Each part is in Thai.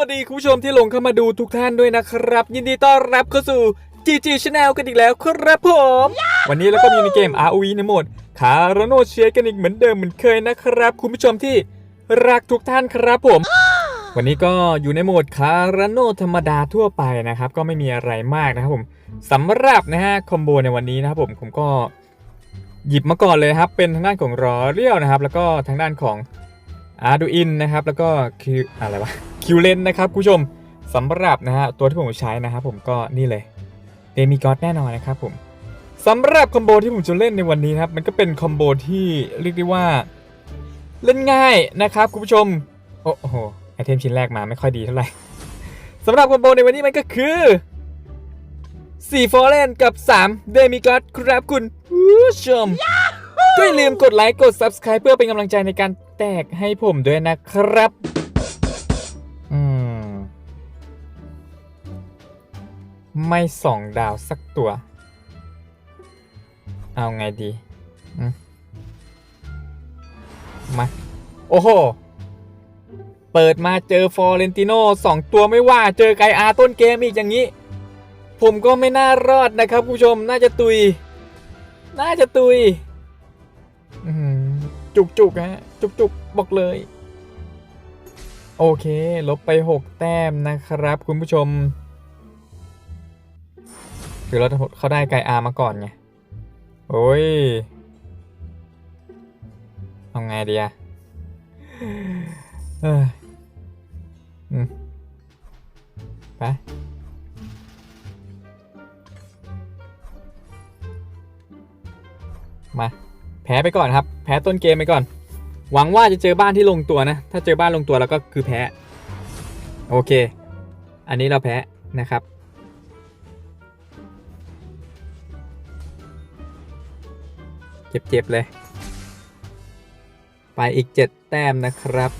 สวัสดีคุณผู้ชมที่ลงเข้ามาดูทุกท่านด้วยนะครับ ยินดีต้อนรับเข้าสู่ GG Channel กันอีกแล้วครับผม วันนี้เราก็มีในเกม ROV ในโหมดคาร์โนเชียกันอีกเหมือนเดิมเหมือนเคยนะครับ คุณผู้ชมที่รักทุกท่านครับผม วันนี้ก็อยู่ในโหมดคาร์โนธรรมดาทั่วไปนะครับ ก็ไม่มีอะไรมากนะครับผมสำหรับนะฮะคอมโบในวันนี้นะครับผมผมก็หยิบมาก่อนเลยครับเป็นทางด้านของรอเรียวนะครับ แล้วก็ทางด้านของ Arduino นะครับแล้วก็คืออะไรวะคิวเลนนะครับคุณผู้ชมสำหรับนะฮะตัวที่ผมใช้นะครับผมก็นี่เลยเดมิกอดแน่นอนนะครับผมสำหรับคอมโบที่ผมจะเล่นในวันนี้นะครับมันก็เป็นคอมโบที่เรียกได้ว่าเล่นง่ายนะครับคุณผู้ชมโอ้โหไอเทมชิ้นแรกมาไม่ค่อยดีเท่าไหร่สำหรับคอมโบในวันนี้มันก็คือ4ฟอร์เรนกับ3เดมิกอดครับคุณผู้ชม ก็อย่าลืมกดไลค์กด Subscribe เพื่อเป็นกำลังใจในการแตกให้ผมด้วยนะครับ อืม ไม่สองดาวสักตัว เอาไงดีอมา โอ้โห เปิดมาเจอฟอร์เรนติโนสองตัวไม่ว่าเจอไกอาต้นเกมอีกอย่างนี้ ผมก็ไม่น่ารอดนะครับคุณผู้ชมน่าจะตุย น่าจะตุย จุกจุกฮะ จุกจุกบอกเลย โอเค ลบไป 6 แต้มนะครับ คุณผู้ชม คือเราเขาได้ไกอามาก่อนไง โอ้ยเอาไงดีอะไปมา พ้ไปก่อนครับ แพ้ต้นเกมไปก่อน หวังว่าจะเจอบ้านที่ลงตัวนะ ถ้าเจอบ้านลงตัวแล้วก็คือแพ้ โอเค อันนี้เราแพ้นะครับ เจ็บๆเลย ไปอีก 7 แต้มนะครับ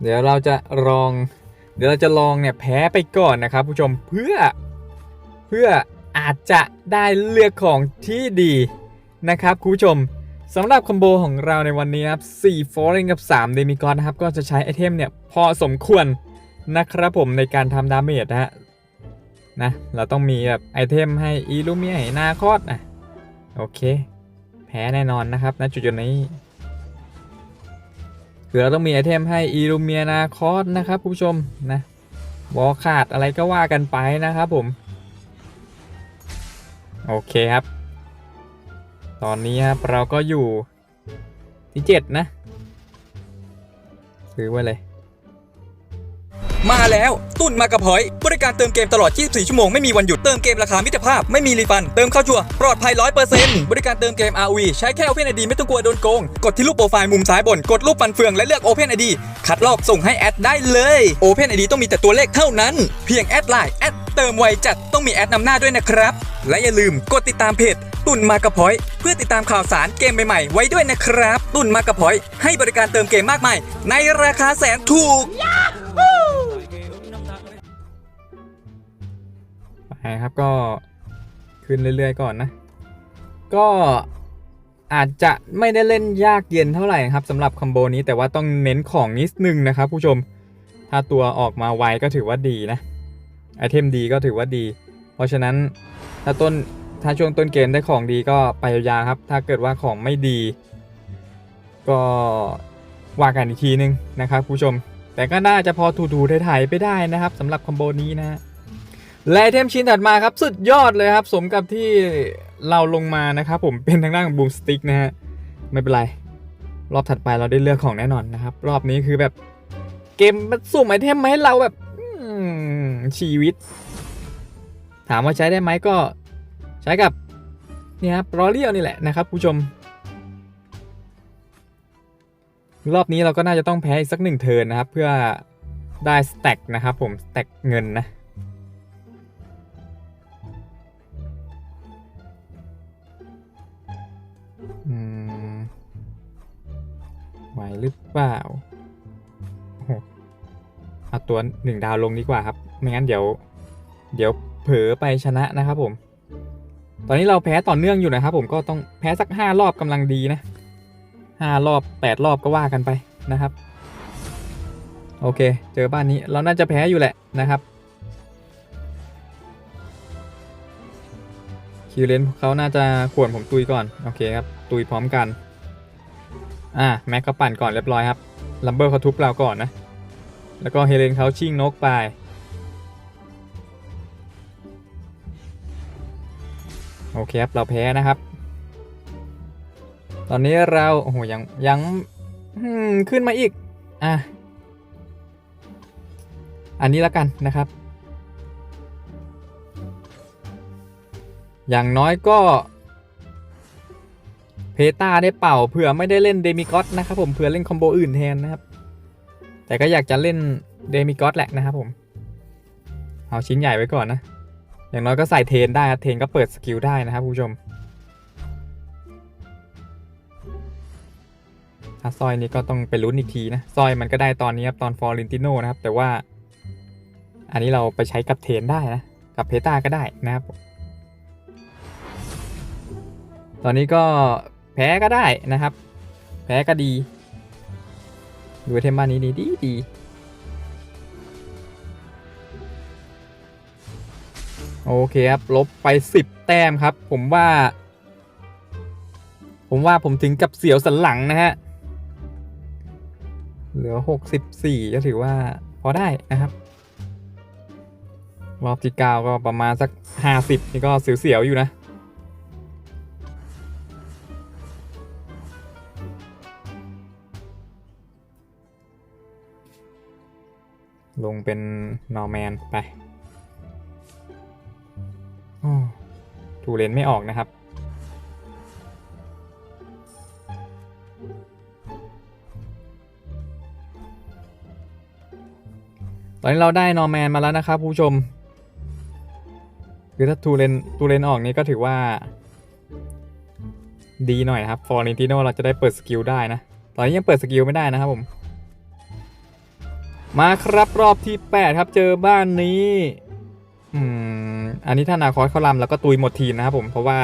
เดี๋ยวเราจะลอง เดี๋ยวเราจะลองเนี่ยแพ้ไปก่อนนะครับผู้ชมเพื่อเพื่อ อาจจะได้เลือกของที่ดีนะครับคุณผู้ชมสำหรับคอมโบของเราในวันนี้ครับ4 f o r e i g กับ3 d e m i g o d นะครับ ก็จะใช้ไอเทมเนี่ยพอสมควรนะครับผมในการทำดาเมจนะฮะนะเราต้องมีแบบไอเทมให้อีลูเมียให้นาคอดนะโอเค แพ้แน่นอนนะครับณจุดๆนี้คือเราต้องมีไอเทมให้อีลูเมียนาคอสนะครับคุณผู้ชมนะวอขาดอะไรก็ว่ากันไปนะครับผม โอเคครับ ตอนนี้ครับเราก็อยู่ที่7นะ ซื้อไว้เลย มาแล้วตุ่นมากระพอย บริการเติมเกมตลอด 24 ชั่วโมง ไม่มีวันหยุดเติมเกมราคามิตรภาพไม่มีรีฟัน เติมเข้าชัวร์ปลอดภัย 100%บริการเติมเกม ROV ใช้แค่ Open ID ไม่ต้องกลัวโดนโกง กดที่รูปโปรไฟล์มุมซ้ายบน กดรูปฟันเฟืองและเลือก Open ID คัดลอกส่งให้แอดได้เลย Open ID ต้องมีแต่ตัวเลขเท่านั้น เพียงแอดไลน์แอด เติมไวจัดต้องมีแอดนำหน้าด้วยนะครับ และอย่าลืมกดติดตามเพจตุนมากระพอย เพื่อติดตามข่าวสารเกมใหม่ๆ ไว้ด้วยนะครับ ตุนมากระพอย ให้บริการเติมเกมมากมาย ในราคาแสนถูกไปครับก็ขึ้นเรื่อยๆก่อนนะ ก็อาจจะไม่ได้เล่นยากเย็นเท่าไหร่ครับสำหรับคอมโบนี้แต่ว่าต้องเน้นของนิดนึงนะครับผู้ชม ถ้าตัวออกมาไวก็ถือว่าดีนะ ไอเทมดีก็ถือว่าดี เพราะฉะนั้นถ้าต้นถ้าช่วงต้นเกมได้ของดีก็ไปยาวๆครับ ถ้าเกิดว่าของไม่ดี ก็ว่ากันอีกทีนึงนะครับผู้ชม แต่ก็น่าจะพอถูๆไถ่ๆไปได้นะครับสำหรับคอมโบนี้นะ และไอเทมชิ้นถัดมาครับ สุดยอดเลยครับ สมกับที่เราลงมานะครับผมเป็นทางด้านของบูมสติ๊กนะฮะไม่เป็นไร รอบถัดไปเราได้เลือกของแน่นอนนะครับ รอบนี้คือแบบเกมมันสุ่มไอเทมมาให้เราแบบ ชีวิต ถามว่าใช้ได้ไหมก็ใช้กับเนี่ยครับรอเรียวนี่แหละนะครับผู้ชม รอบนี้เราก็น่าจะต้องแพ้อีกสักหนึ่งเทินนะครับ เพื่อได้สแต็กนะครับผมสแต็กเงินนะไหวหรือเปล่า เอาตัวหนึ่งดาวลงดีกว่าครับ ไม่งั้นเดี๋ยว เดี๋ยวเผลอไปชนะนะครับผม ตอนนี้เราแพ้ต่อเนื่องอยู่นะครับผมก็ต้องแพ้สักห้ารอบกำลังดีนะห้ารอบแปดรอบก็ว่ากันไปนะครับ โอเค เจอบ้านนี้เราน่าจะแพ้อยู่แหละนะครับคิวเลนเขาน่าจะขวนผมตุยก่อน โอเคครับ ตุยพร้อมกัน อ่าแม็กก็ปั่นก่อนเรียบร้อยครับลัมเบอร์เขาทุบเราก่อนนะ แล้วก็เฮเลนเขาชิงนกไป โอเคครับ เราแพ้นะครับ ตอนนี้เรา โอ้โห ยัง ยังขึ้นมาอีก อะ อันนี้แล้วกันนะครับ อย่างน้อยก็เพตาได้เป่าเผื่อไม่ได้เล่นเดมิกอสนะครับผมเผื่อเล่นคอมโบอื่นแทนนะครับ แต่ก็อยากจะเล่นเดมิกอสแหละนะครับผม เอาชิ้นใหญ่ไว้ก่อนนะ อย่างน้อยก็ใส่เทนได้เทนก็เปิดสกิลได้นะครับผู้ชมถ้าสร้อยนี้ก็ต้องไปลุ้นอีกทีนะสร้อยมันก็ได้ตอนนี้ครับตอนฟอร์เรนติโนนะครับ แต่ว่า อันนี้เราไปใช้กับเทนได้นะ กับเพตาก็ได้นะครับ ตอนนี้ก็แพ้ก็ได้นะครับ แพ้ก็ดี ดูเทมบ้านนี้ดีดีดีโอเคครับ ลบไป 10 แต้มครับ ผมว่า ผมว่าผมถึงกับเสียวสันหลังนะฮะ เหลือ 64 ก็ถือว่าพอได้นะครับ รอบที่ 9 ก็ประมาณสัก 50 นี่ก็เสียวๆอยู่นะ ลงเป็นนอร์แมนไปโอ้ทูเลนไม่ออกนะครับ ตอนนี้เราได้นอร์แมนมาแล้วนะครับผู้ชม คือถ้าทูเลนทูเลนออกนี้ก็ถือว่า ดีหน่อยนะครับ ฟอร์นิติโนเราจะได้เปิดสกิลได้นะ ตอนนี้ยังเปิดสกิลไม่ได้นะครับผม มาครับรอบที่ 8 ครับเจอบ้านนี้อืมอันนี้ถ้านาคอสเขาลำแล้วก็ตุยหมดทีมนะครับผมเพราะว่า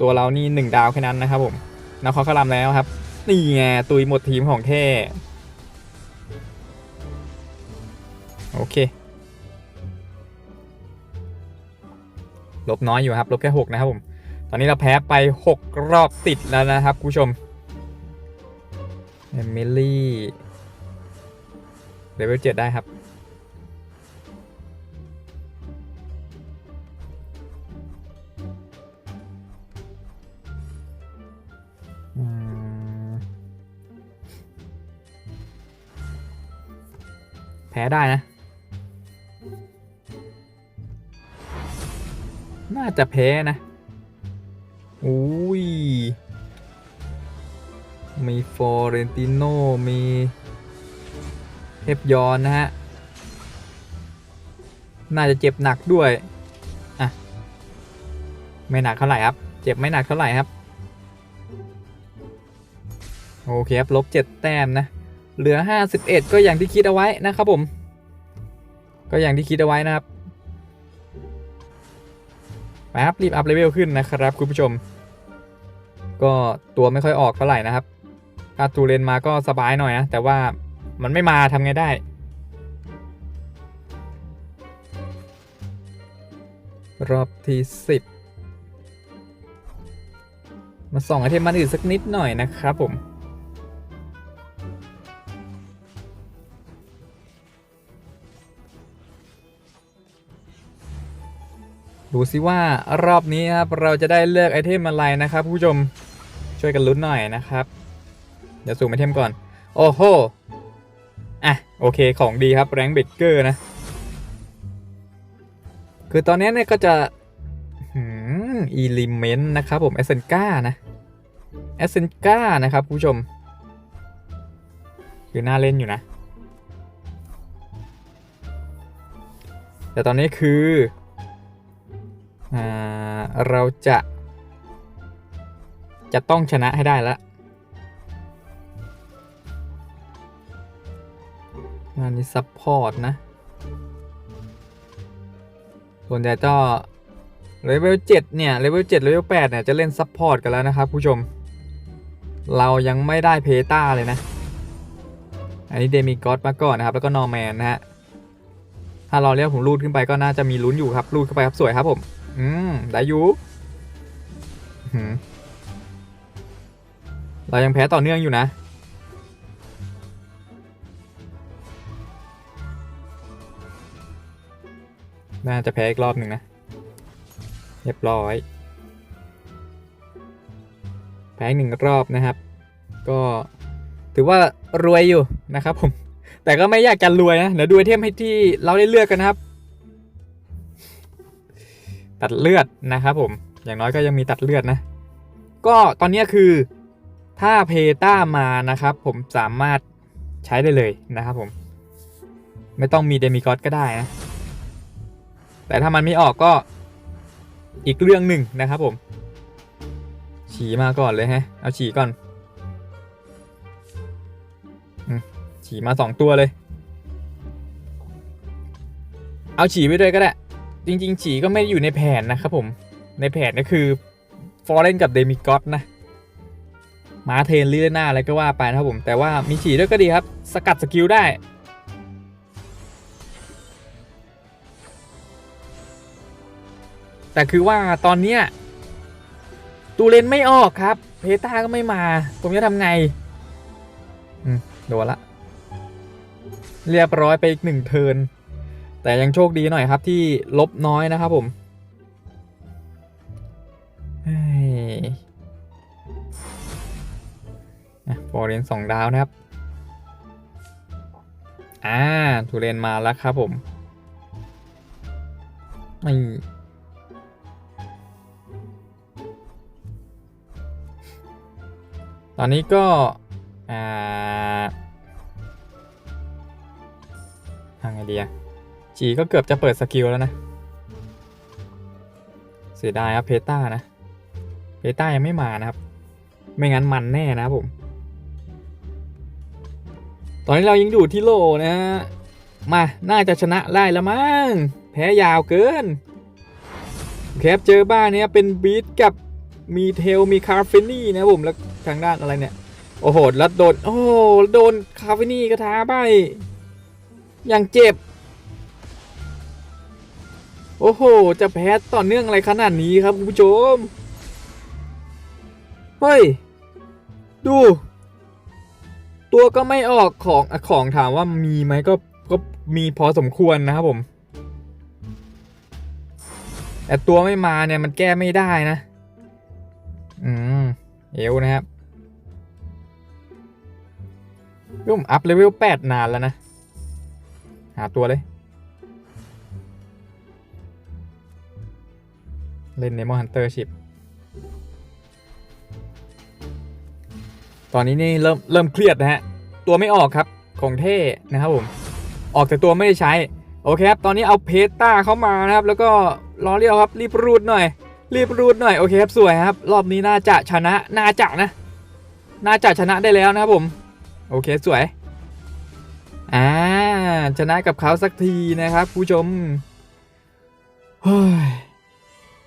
ตัวเรานี่หนึ่งดาวแค่นั้นนะครับผมนาคอสเขาลำแล้วครับนี่ไงตุยหมดทีมของแท้โอเคลบน้อยอยู่ครับลบแค่ 6 นะครับผม ตอนนี้เราแพ้ไป 6 รอบติดแล้วนะครับคุณผู้ชมเอมิลี่ เลเวล7ได้ครับ แพ้ได้นะ น่าจะแพ้นะ อุ้ย มีฟอร์เรนติโนมีเท พยอนนะฮะ น่าจะเจ็บหนักด้วย อะ ไม่หนักเท่าไหร่ครับ เจ็บไม่หนักเท่าไหร่ครับ โอเคครับ ลบ7แต้มนะ เหลือ51ก็อย่างที่คิดเอาไว้นะครับผม ก็อย่างที่คิดเอาไว้นะครับไปครับรีบอัพเลเวลขึ้นนะครับคุณผู้ชม ก็ตัวไม่ค่อยออกเท่าไหร่นะครับถ้าตูเลนมาก็สบายหน่อยนะ แต่ว่า มันไม่มาทำไงได้ รอบที่10มาส่องไอเทมมันอื่นสักนิดหน่อยนะครับผม ดูสิว่ารอบนี้ครับ เราจะได้เลือกไอเทมอะไรนะครับผู้ชมช่วยกันลุ้นหน่อยนะครับ เดี๋ยวสูงไอเทมก่อน โอ้โห โอเคของดีครับแรงเบเกอร์นะ คือตอนนี้เนี่ยก็จะอีลิเมนต์นะครับผมเอเซนก้านะเอเซนก้านะครับผู้ชม คือน่าเล่นอยู่นะ แต่ตอนนี้คืออ่าเราจะ จะต้องชนะให้ได้แล้ว งานนี้ซัพพอร์ตนะ ส่วนใหญ่ก็เลเวล7เนี่ยเลเวล7เลเวล8เนี่ยจะเล่นซัพพอร์ตกันแล้วนะครับผู้ชม เรายังไม่ได้เพต้าเลยนะ อันนี้เดมิกอสมาก่อนนะครับ แล้วก็นอร์แมนนะฮะ ถ้าเราเรียกผมรูดขึ้นไปก็น่าจะมีลุ้นอยู่ครับรูดเข้าไปครับสวยครับผม อืมได้อยู่เรายังแพ้ต่อเนื่องอยู่นะ น่าจะแพ้อีกรอบหนึ่งนะ เรียบร้อย แพ้หนึ่งรอบนะครับ ก็ถือว่ารวยอยู่นะครับผม แต่ก็ไม่อยากจะรวยนะ เดี๋ยวดูไอเทมให้ที่เราได้เลือกกันนะครับ ตัดเลือดนะครับผม อย่างน้อยก็ยังมีตัดเลือดนะ ก็ตอนนี้คือถ้าเพต้ามานะครับ ผมสามารถใช้ได้เลยนะครับผม ไม่ต้องมีเดมิกอสก็ได้นะ แต่ถ้ามันไม่ออกก็อีกเรื่องหนึ่งนะครับผม ฉี่มาก่อนเลยฮะ เอาฉี่ก่อนฉี่มาสองตัวเลย เอาฉี่ไปด้วยก็ได้ จริง ๆ ฉี่ก็ไม่ได้อยู่ในแผนนะครับผม ในแผนก็คือฟอร์เรนกับเดมิกอสนะมาเทนลีเลน่าอะไรก็ว่าไปนะครับผม แต่ว่ามีฉี่ด้วยก็ดีครับ สกัดสกิลได้ แต่คือว่าตอนเนี้ยตูเลนไม่ออกครับ เพต้าก็ไม่มา ผมจะทำไงอืมโดนละ เรียบร้อยไปอีกหนึ่งเทิน แต่ยังโชคดีหน่อยครับที่ลบน้อยนะครับผมเฮ้ยอะฟอร์เรนสองดาวนะครับ อ่าทูเรนมาแล้วครับผม ไม่ ตอนนี้ก็อ่าทางไงดีอะจีก็เกือบจะเปิดสกิลแล้วนะเสียดายครับเพต้านะเพต้ายังไม่มานะครับ ไม่งั้นมันแน่นะผม ตอนนี้เรายังอยู่ที่โลนะมา น่าจะชนะได้แล้วมั้งแพ้ยาวเกินแคปเจอบ้านเนี้ยเป็นบีทกับมีเทลมีคาร์เฟนี่นะผมแล้ว ทางด้านอะไรเนี่ย โอ้โหแล้วโดน โอ้โหโดนคาเฟนี่กระทาไปอย่างเจ็บ โอ้โห จะแพ้ต่อเนื่องอะไรขนาดนี้ครับคุณผู้ชม เฮ้ย ดู ตัวก็ไม่ออกของอของถามว่ามีไหมก็ก็มีพอสมควรนะครับผม แต่ตัวไม่มาเนี่ยมันแก้ไม่ได้นะ อืม เอวนะครับรุ่มอัพเลเวลแปดนานแล้วนะ หาตัวเลย เล่นเนมอนฮันเตอร์ชิปตอนนี้นี่เริ่มเริ่มเครียดนะฮะ ตัวไม่ออกครับของเท่นะครับผม ออกแต่ตัวไม่ได้ใช้ โอเคครับ ตอนนี้เอาเพต้าเข้ามานะครับ แล้วก็รอเรียวครับ รีบรูดหน่อย รีบรูดหน่อยโอเคครับสวยครับ รอบนี้น่าจะชนะน่าจะนะน่าจะชนะได้แล้วนะครับผม โอเคสวยอ่าชนะกับเขาสักทีนะครับ ผู้ชมเฮ้ย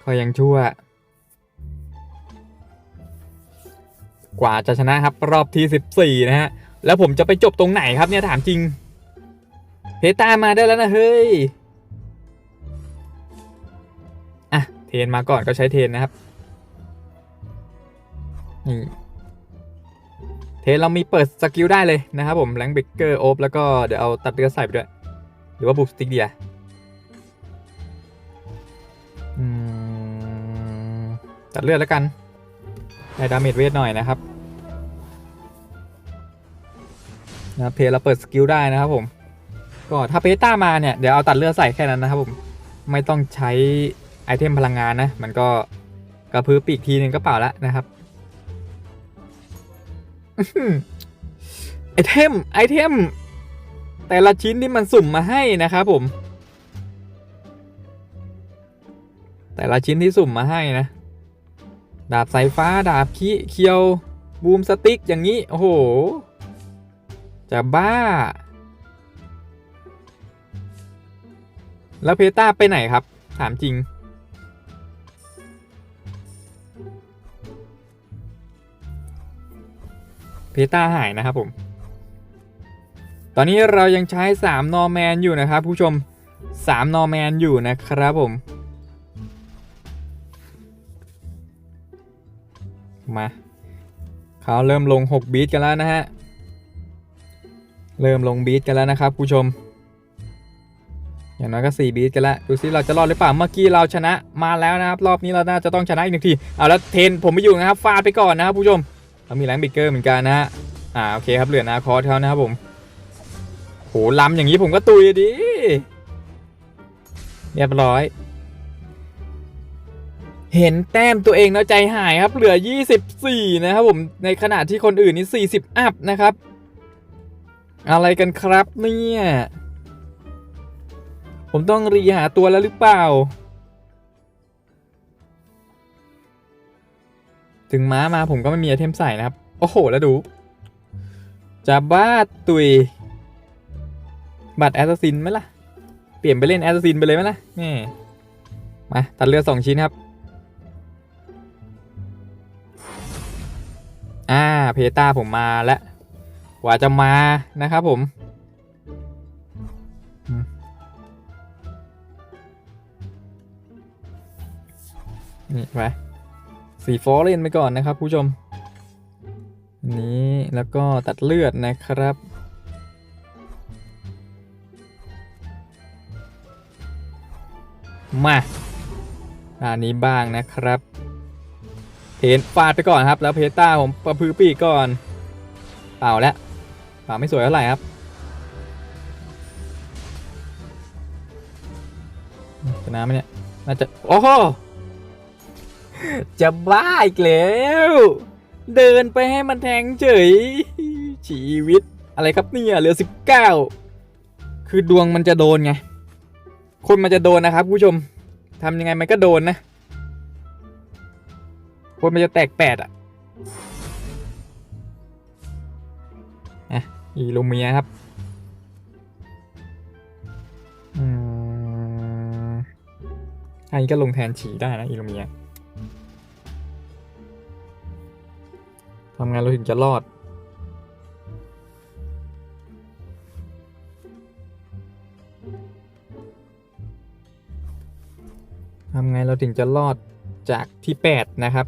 ก็ยังชั่ว กว่าจะชนะครับรอบที่ 14 นะฮะ แล้วผมจะไปจบตรงไหนครับเนี่ยถามจริง เพตามาได้แล้วนะเฮ้ย ทนมาก่อนก็ใช้เทนนะครับนี่เทนเรามีเปิดสกิลได้เลยนะครับผมแรงเบเกอร์โอฟแล้วก็เดี๋ยวเอาตัดเลือดใส่ไปด้วย หรือว่าบุกสติกเดียอืมตัดเลือดแล้วกันได้ดาเมจเวทหน่อยนะครับนะเพจเราเปิดสกิลได้นะครับผม ก็ถ้าเพต้ามาเนี่ย เดี๋ยวเอาตัดเลือดใส่แค่นั้นนะครับผม ไม่ต้องใช้ ไอเทมพลังงานนะ มันก็กระพือปีกทีนึงก็เปล่าแล้วนะครับไอเทมไอเทม แต่ละชิ้นที่มันสุ่มมาให้นะครับผม แต่ละชิ้นที่สุ่มมาให้นะ ดาบสายฟ้าดาบขี้เคียว บูมสติ๊กอย่างนี้ โอ้โห จะบ้า แล้วเพต้าไปไหนครับ ถามจริง เพต้าหายนะครับผม ตอนนี้เรายังใช้ 3 นอร์แมนอยู่นะครับผู้ชม 3 นอร์แมนอยู่นะครับผม มาเขาเริ่มลง 6 บีทกันแล้วนะฮะ เริ่มลงบีทกันแล้วนะครับผู้ชม อย่างน้อยก็ 4 บีทกันแล้ว ดูซิเราจะรอดหรือเปล่า เมื่อกี้เราชนะมาแล้วนะครับ รอบนี้เราน่าจะต้องชนะอีกหนึ่งที เอาแล้วเทนผมไม่อยู่นะครับ ฟาดไปก่อนนะครับผู้ชม เรามีแรงบิกเกอร์เหมือนกันนะฮะอ่าโอเคครับเหลือนาคอสเขานะครับผมโหล้ำอย่างนี้ผมก็ตุยดิเรียบร้อย เห็นแต้มตัวเองแล้วใจหายครับ เหลือ 24 นะครับผมในขณะที่คนอื่นนี่ 40 อัพนะครับ อะไรกันครับเนี่ย ผมต้องรีหาตัวแล้วหรือเปล่า ถึงม้ามาผมก็ไม่มีไอเทมใส่นะครับ โอ้โห แล้วดู จะบ้าตุย บัตรแอสซัสซินไหมล่ะ เปลี่ยนไปเล่นแอสซัสซินไปเลยไหมล่ะแม่มา ตัดเลือสองชิ้นครับ อ่า เพตาผมมาแล้วกว่าจะมานะครับผมนี่ไป สีฟอเล่นไปก่อนนะครับผู้ชม นี้แล้วก็ตัดเลือดนะครับ มาอันนี้บ้างนะครับ เพนฟาดไปก่อนครับ แล้วเพต้าผมประพือปีกก่อน เปล่าแล้วเปล่าไม่สวยเท่าไหร่ครับชนะไหมเนี่ย น่าจะ โอ้โห จะบ้าอีกแล้ว เดินไปให้มันแทงเฉย ชีวิตอะไรครับเนี่ยเหลือ19คือดวงมันจะโดนไง คนมันจะโดนนะครับผู้ชมทำยังไงมันก็โดนนะ คนมันจะแตกแปดอะอะอีลูเมียครับอืมอันนี้ก็ลงแทนฉีได้นะอีลูเมีย ทำงานเราถึงจะรอด ทำไงเราถึงจะรอดจากที่ 8 นะครับ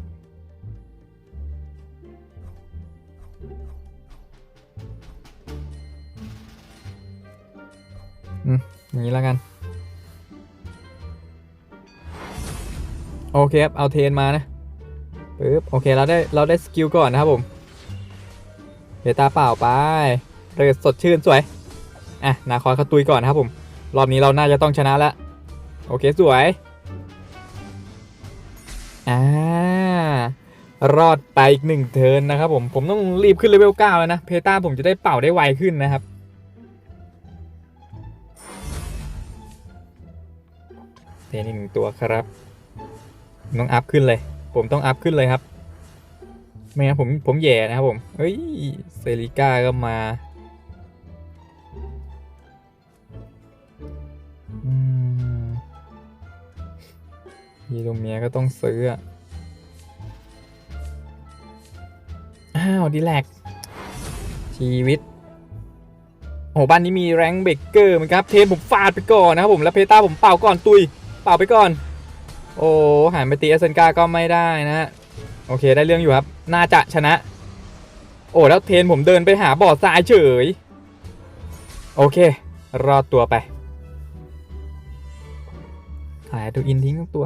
อืม อย่างนี้แล้วกัน โอเคครับ เอาเทนมานะ ปึ๊บโอเคเราได้เราได้สกิลก่อนนะครับผมเบตาเปล่าไปเรือสดชื่นสวยอะนาคอยเขาตุยก่อนนะครับผมรอบนี้เราน่าจะต้องชนะล้วโอเคสวยอ่ารอดไปอีกหนึ่งเทินนะครับผมผมต้องรีบขึ้นเลเวล9แล้วนะเพตาผมจะได้เป่าได้ไวขึ้นนะครับเทนอีกหนึ่งตัวครับต้องอัพขึ้นเลย ผมต้องอัพขึ้นเลยครับ ไม่งั้นผมผมแย่นะครับผมเอ้ยเซริก้าก็มายีโรเมียก็ต้องซื้ออะอ้าวดีแลกชีวิตโอ้โหบ้านนี้มีแรงเบเกอร์เหมือนครับ เทนผมฟาดไปก่อนนะครับผม แล้วเพต้าผมเป่าก่อนตุย เป่าไปก่อน โอ้หันไปตีเอสเซนกาก็ไม่ได้นะฮะโอเคได้เรื่องอยู่ครับ น่าจะชนะ โอ้แล้วเทนผมเดินไปหาบ่อทรายเฉย โอเค รอดตัวไปถ่ายตัวอินทิ้งตัว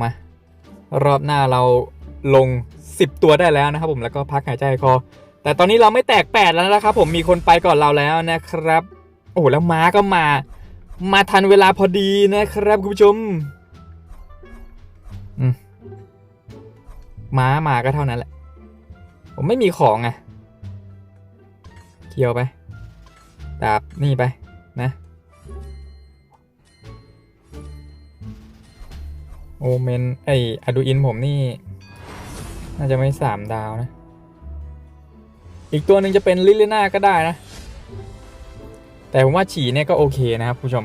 มารอบหน้าเราลง 10 ตัวได้แล้วนะครับผมแล้วก็พักหายใจคอ แต่ตอนนี้เราไม่แตกแปดแล้วนะครับผมมีคนไปก่อนเราแล้วนะครับ อ้แล้วม้าก็มา มาทันเวลาพอดีนะครับคุณผู้ชมม้ามาก็เท่านั้นแหละ ผมไม่มีของไงเคียวไป ดาบนี่ไปนะ โอเมน ไออดูอินผมนี่ น่าจะไม่สามดาวนะ อีกตัวหนึ่งจะเป็นลิเลน่าก็ได้นะ แต่ผมว่าฉี่เนี่ยก็โอเคนะครับผู้ชม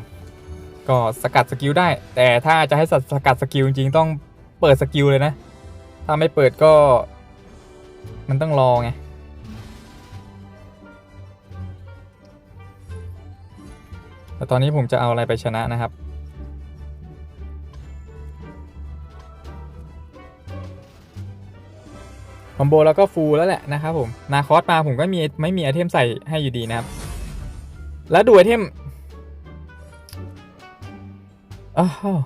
ก็สกัดสกิลได้ แต่ถ้าจะให้สัสกัดสกิลจริงๆต้องเปิดสกิลเลยนะ ถ้าไม่เปิดก็ มันต้องรอไงแต่ตอนนี้ผมจะเอาอะไรไปชนะนะครับ คอมโบแล้วก็ฟูลแล้วแหละนะครับผม นาคอสมาผมก็มีไม่มีไอเทมใส่ให้อยู่ดีนะครับ แล้วดูไอเทมอ้าว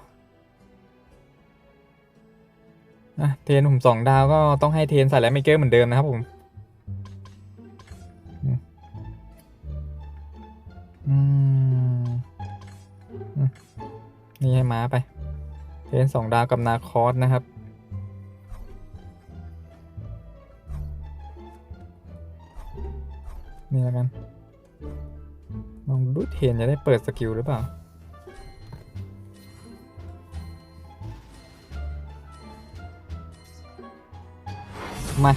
อะเทนผมสองดาวก็ต้องให้เทนใส่แล้วไม่เกอร์เหมือนเดิมนะครับผมนี่ให้ม้าไป เทนสองดาวกับนาคอสนะครับ นี่แล้วกัน ลองดูเทนจะได้เปิดสกิลหรือเปล่า มา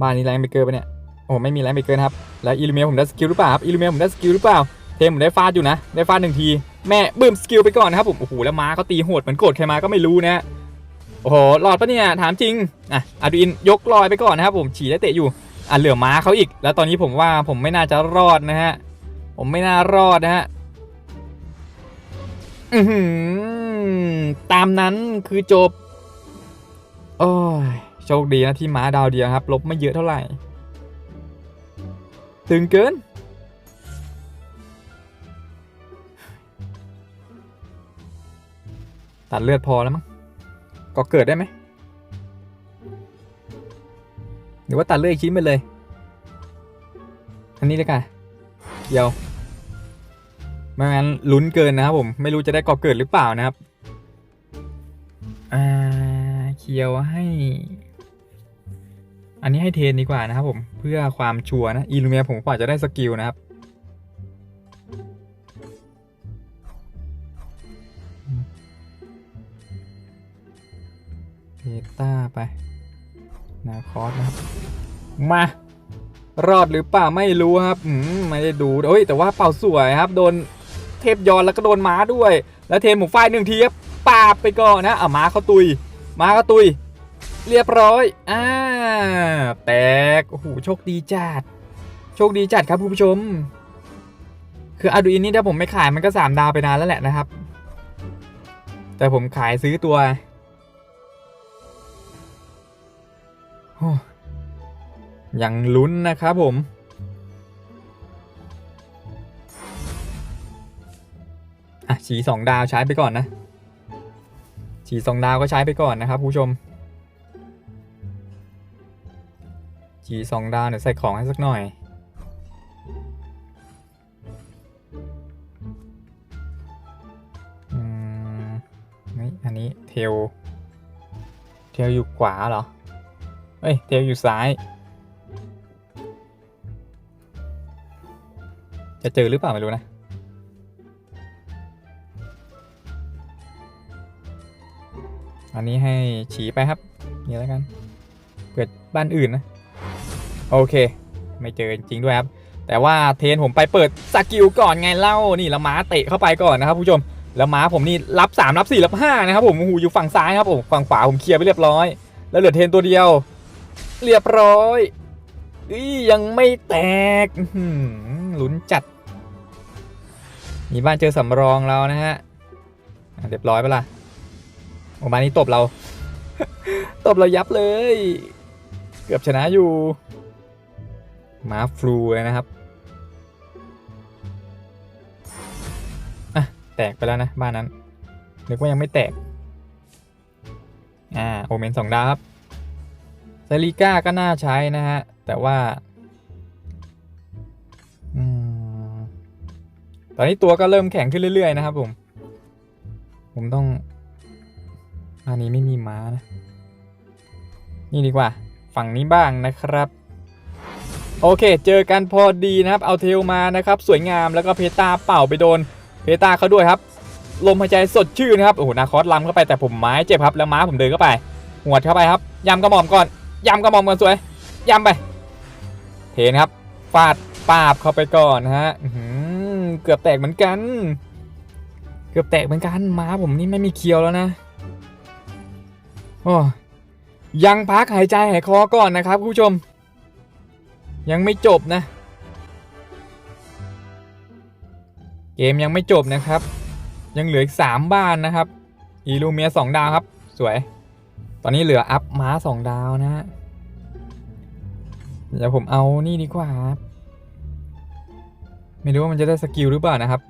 บ้านนี้แรงไปเกินปะเนี่ย โอ้ไม่มีแรงไปเกินครับ แล้วอิลูเมียผมได้สกิลหรือเปล่าครับ อิลูเมียผมได้สกิลหรือเปล่า เทมผมได้ฟาดอยู่นะ ได้ฟาดหนึ่งที แม่บึ้มสกิลไปก่อนนะครับผม โอ้โห แล้วม้าเขาตีโหดเหมือนโกรธใครมาก็ไม่รู้นะโอ้โหหลอดปะเนี่ย ถามจริง อะอาดูอินยกลอยไปก่อนนะครับผม ฉี่ได้เตะอยู่อะเหลือม้าเขาอีก แล้วตอนนี้ผมว่าผมไม่น่าจะรอดนะฮะ ผมไม่น่ารอดนะฮะอือหือตามนั้นคือจบ โอ้ย โชคดีนะที่ม้าดาวเดียวครับ ลบไม่เยอะเท่าไหร่ ตึงเกิน ตัดเลือดพอแล้วมั้ง ก็เกิดได้ไหม หรือว่าตัดเลือดอีกชิ้นไปเลย อันนี้เลยกันเดี๋ยว ไม่งั้นลุ้นเกินนะครับผมไม่รู้จะได้ก่อเกิดหรือเปล่านะครับอ่าเคียวให้ อันนี้ให้เทนดีกว่านะครับผมเพื่อความชัวร์นะอีลูเมียผมกว่าจะได้สกิลนะครับเบต้าไปนาคอสนะครับมารอดหรือเปล่าไม่รู้ครับอืมไม่ได้ดูเอ้ยแต่ว่าเป่าสวยครับ โดน เทพยอนแล้วก็โดนม้าด้วย แล้วเทนหมูไฟหนึ่งทีครับปาบไปก่อนนะอะม้าเขาตุย ม้าเขาตุย เรียบร้อยอ่าแตกโอ้โหโชคดีจัดโชคดีจัดครับคุณผู้ชม คืออาดูอินนี่ถ้าผมไม่ขายมันก็สามดาวไปนานแล้วแหละนะครับ แต่ผมขายซื้อตัวโอ้ยังลุ้นนะครับผม ฉีสองดาวใช้ไปก่อนนะฉีสองดาวก็ใช้ไปก่อนนะครับผู้ชมจีสองดาวเดี๋ยวใส่ของให้สักหน่อย อืมนี่อันนี้เทล เทลอยู่ขวาเหรอ เอ้ย เทลอยู่ซ้าย จะเจอหรือเปล่าไม่รู้นะ อันนี้ให้ฉีไปครับ นี่แล้วกันเกิดบ้านอื่นนะ โอเค ไม่เจอจริงด้วยครับ แต่ว่าเทนผมไปเปิดสกิลก่อนไงเล่านี่ล้วม้าเตะเข้าไปก่อนนะครับผู้ชมแล้วม้าผมนี่รับ3รับ4รับ5นะครับผมโอ้โหอยู่ฝั่งซ้ายครับผมฝั่งขวาผมเคลียร์ไปเรียบร้อย แล้วเหลือเทนตัวเดียว เรียบร้อยอียังไม่แตกหลุนจัด มีบ้านเจอสำรองเรานะฮะเรียบร้อยไปละ โอ้บ้านี้ตบเรา ตบเรายับเลย เกือบชนะอยู่ มาฟลูเลยนะครับอะแตกไปแล้วนะบ้านนั้นนึกว่ายังไม่แตก อ่า โอเมนสองดาวครับซาริก้าก็น่าใช้นะฮะ แต่ว่าอืมตอนนี้ตัวก็เริ่มแข็งขึ้นเรื่อย ๆ นะครับผม ผมต้อง อันนี้ไม่มีม้านะ นี่ดีกว่า ฝั่งนี้บ้างนะครับ โอเค เจอกันพอดีนะครับ เอาเทลมานะครับ สวยงามแล้วก็เพตาเป่าไปโดน เพตาเขาด้วยครับ ลมหายใจสดชื่นนะครับ โอ้โห นาคอสล้ำเข้าไปแต่ผมไม้เจ็บครับ แล้วม้าผมเดินเข้าไป หัวเข้าไปครับ ยำกระหม่อมก่อน ยำกระหม่อมก่อนสวย ยำไป เทนครับ ฟาดปาบเข้าไปก่อนนะฮะเกือบแตกเหมือนกัน เกือบแตกเหมือนกัน ม้าผมนี่ไม่มีเคียวแล้วนะ ยังพักหายใจหายคอก่อนนะครับคุณผู้ชม ยังไม่จบนะ เกมยังไม่จบนะครับ ยังเหลืออีก3บ้านนะครับ อีลูเมียสองดาวครับ สวย ตอนนี้เหลืออัพม้าสองดาวนะฮะเดี๋ยวผมเอานี่ดีกว่าครับไม่รู้ว่ามันจะได้สกิลหรือเปล่านะครับ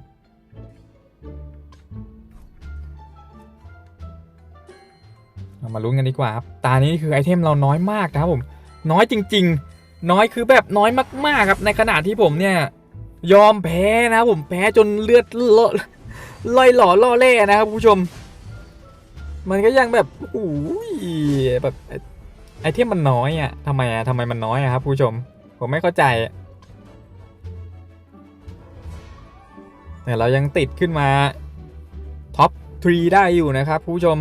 เรามาลุ้นกันดีกว่าครับ ตานี้คือไอเทมเราน้อยมากนะครับผม น้อยจริง ๆ น้อยคือแบบน้อยมากๆครับในขณะที่ผมเนี่ย ยอมแพ้นะครับผมแพ้จนเลือดลอลอยหล่อล่อแร่นะครับผู้ชม มันก็ยังแบบโอ้ยแบบไอเทมมันน้อยอะทำไมอะทำไมมันน้อยอะครับผู้ชม ผมไม่เข้าใจ แต่เรายังติดขึ้นมาท็อป3ได้อยู่นะครับผู้ชม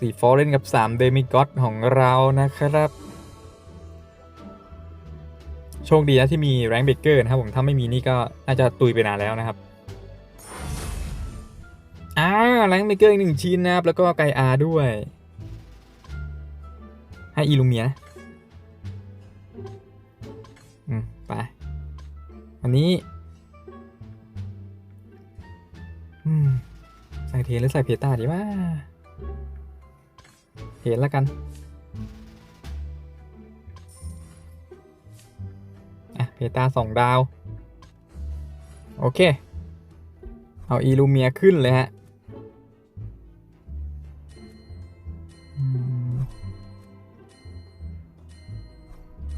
4ฟอร์เรนกับ 3 เดมิกอ d ของเรานะครับ โชคดีนะที่มีแรงเบเกอร์นะครับผมถ้าไม่มีนี่ก็น่าจะตุยไปนานแล้วนะครับอ่าแรงเบเกอร์อีกหนึ่งชิ้นนะครับ แล้วก็ไกอาด้วย ให้อีลูเมียนะอืมไปอันนี้อืมใส่เทนหรือใส่เพต้าดีว่า เทนแล้วกันอะเพตาสองดาว โอเค เอาอีลูเมียขึ้นเลยฮะ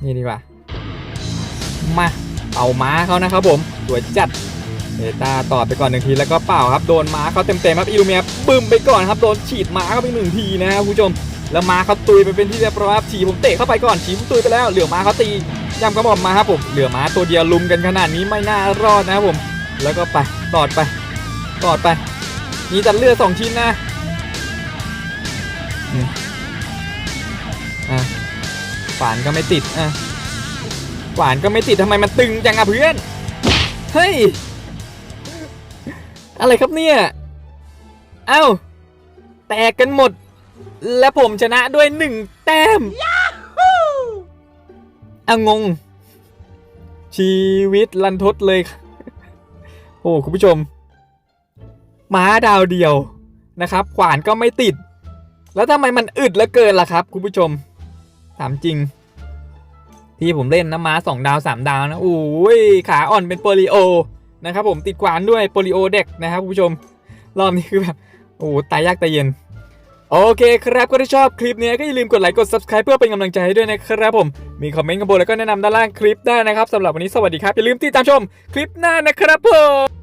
นี่ดีกว่า มา เอาม้าเขานะครับผมสวยจัดเพตาตอดไปก่อนหนึ่งทีแล้วก็เป่าครับ โดนม้าเขาเต็มๆครับอีลูเมียบึ้มไปก่อนครับ โดนฉีดม้าเข้าไปหนึ่งทีนะครับคุณผู้ชม แล้วมาเขาตุยไปเป็นที่เรียบร้อยครับฉีผมเตะเข้าไปก่อนฉีผมตุยไปแล้วเหลือมาเขาตียำกระหม่อมมาครับผมเหลือมาตัวเดียวลุมกันขนาดนี้ไม่น่ารอดนะครับผม แล้วก็ไปตอดไปตอดไปมีตัดเลือดสองชิ้นนะอะฝานก็ไม่ติดอะฝานก็ไม่ติดทำไมมันตึงจังอะเพื่อนเฮ้ยอะไรครับเนี่ยเอ้าแตกกันหมด และผมชนะด้วยหนึ่งแต้มอะงง ชีวิตลันทดเลย โอ้คุณผู้ชม ม้าดาวเดียวนะครับ ขวานก็ไม่ติด แล้วทำไมมันอึดเหลือเกินล่ะครับ คุณผู้ชม ถามจริง ที่ผมเล่นนะม้าสองดาวสามดาวนะโอ้ยขาอ่อนเป็นโปลิโอนะครับผมติดขวานด้วยโปลิโอเด็กนะครับคุณผู้ชม รอบนี้คือแบบโอ้ตายยากตายเย็น โอเคครับก็ถ้าชอบคลิปนี้ก็อย่าลืมกดไลค์กด subscribe เพื่อเป็นกำลังใจให้ด้วยนะครับผมมีคอมเมนต์ข้างบนแล้วก็แนะนำด้านล่างคลิปได้นะครับสำหรับวันนี้สวัสดีครับอย่าลืมติดตามชมคลิปหน้านะครับผม